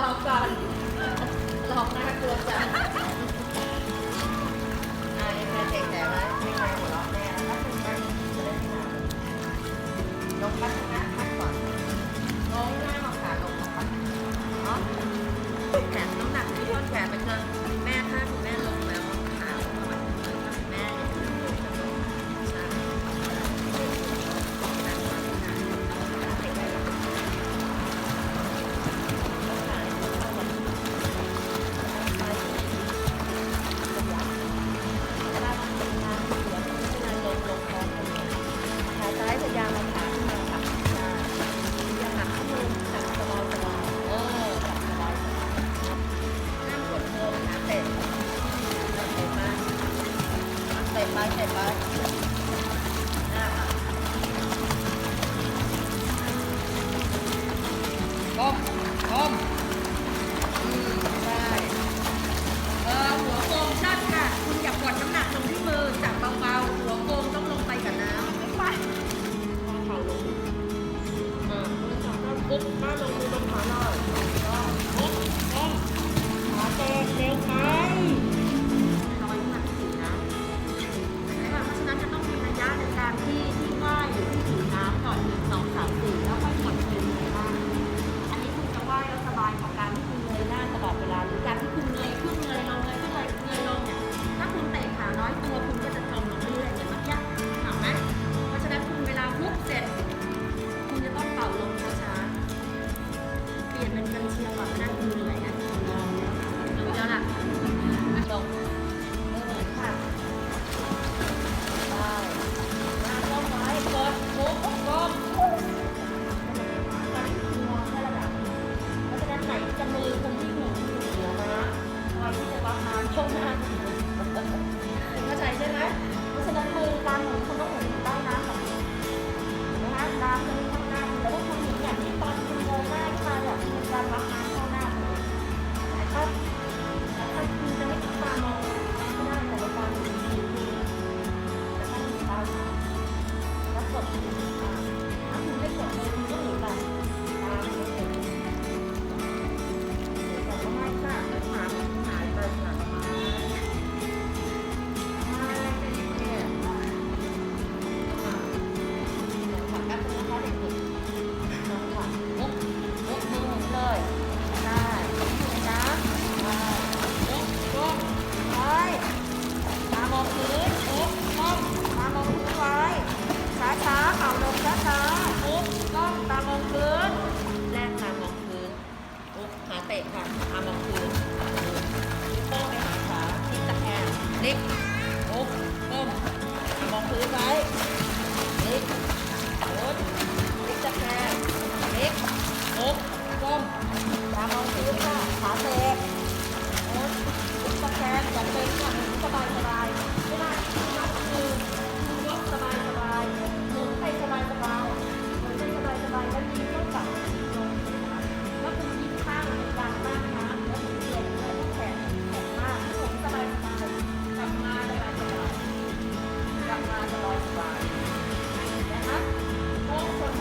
好的 Woo! 拜拜。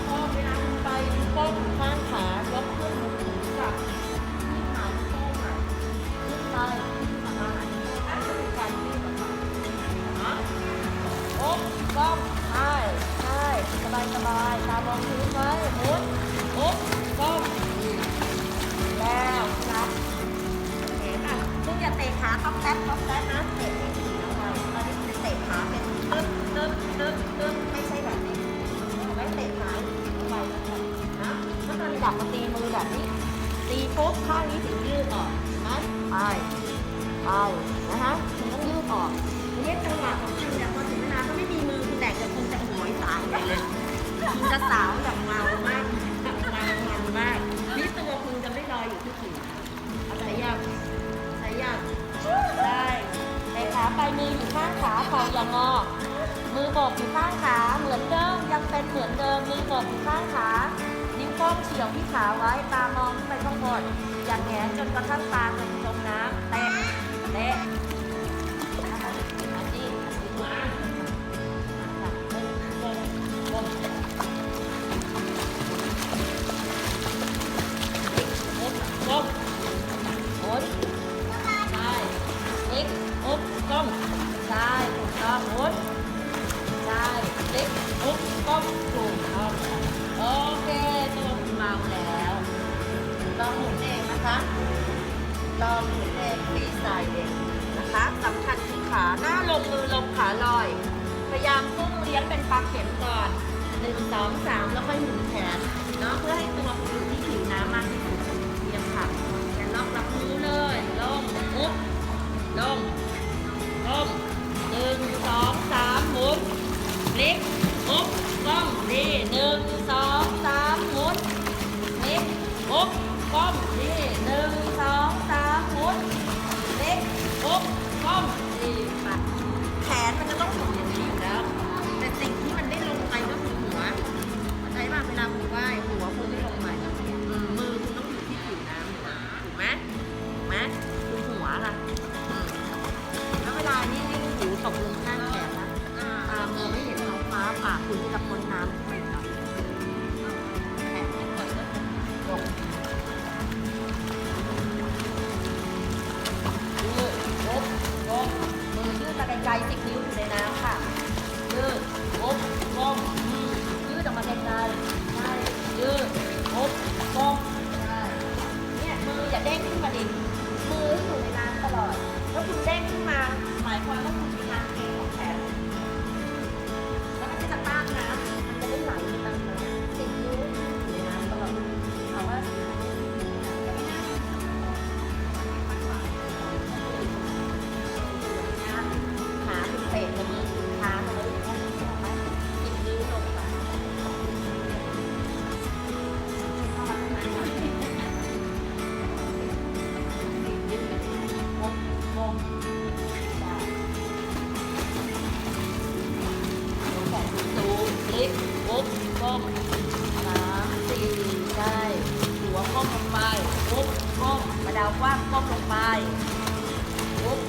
ชอบเวลาไปต้อข้างขายกขึ้นกับที่ขาข้องอ่ขึ้นไปขาถ้าจะเป็นการที่แบบนะโอ้กล้อใช่ใช่สบายสบายตามองพื้ไหมุนโอ้กล้องแล้วครับเห็องอย่าเตะขาต้องแท็บต้อแทบนะเตะ แบบนี้ ตีปุ๊บข้างนี้ถึงยืดออกนะไปไปนะคะถึงต้องยืดออกทีนี้จังหวะของคุณเนี่ยพอถึงเวลาก็ไม่มีมือคุณแตกจะคงณจะหัวสายเลยคุณจะสาวแบบเมามากบบเมามันมากนี่ตัวคุณจะไม่ลอยอยู่ที่ผิวเอาใจยากใจยากได้ในขาไปมืออยู่ข้างขาคออย่างงอมือกบกอยู่ข้างขาเหมือนเดิมยังเป็นเหมือนเดิมมือกบกอยู่ข้างขา จ้องเฉี่ยวที่ขาไว้ตามองขึ้นไปข้างบนอย่างแงนจนกระทั่งตาจมจมน้ำแตะเตะใช่ถูกต้องใช่เล็กปุ๊บก้มถูกต้อง โอเคตัวคุณเมาแล้วลองหมุนเองนะคะลองหมุนเองฟรีสไตล์เองนะคะสำคัญที่ขาหน้าลงมือลงขาลอย พยายามพุ่งเลี้ยงเป็นปลาเข็มก่อนหนึ่งสองสามแล้วค่อยหมุนแขนเนาะเพื่อให้ตัวอยู่ที่ผิวน้ำมากที่สุดเลี้ยงค่ะแย่าล็อกรับมือเลย อยืดมาไกลสิบนิ้วอยู่ในน้ำค่ะยืดลบก้มอืมยืดออกมาไกลๆใช่ยืดลบก้มใช่เนี่ยมืออย่าเด้งขึ้นมาดิมืออยู่ในน้ำตลอด แล้วคุณเด้งขึ้นมาหมายความว่า แล้วว่างก้มลงไปปุ๊บ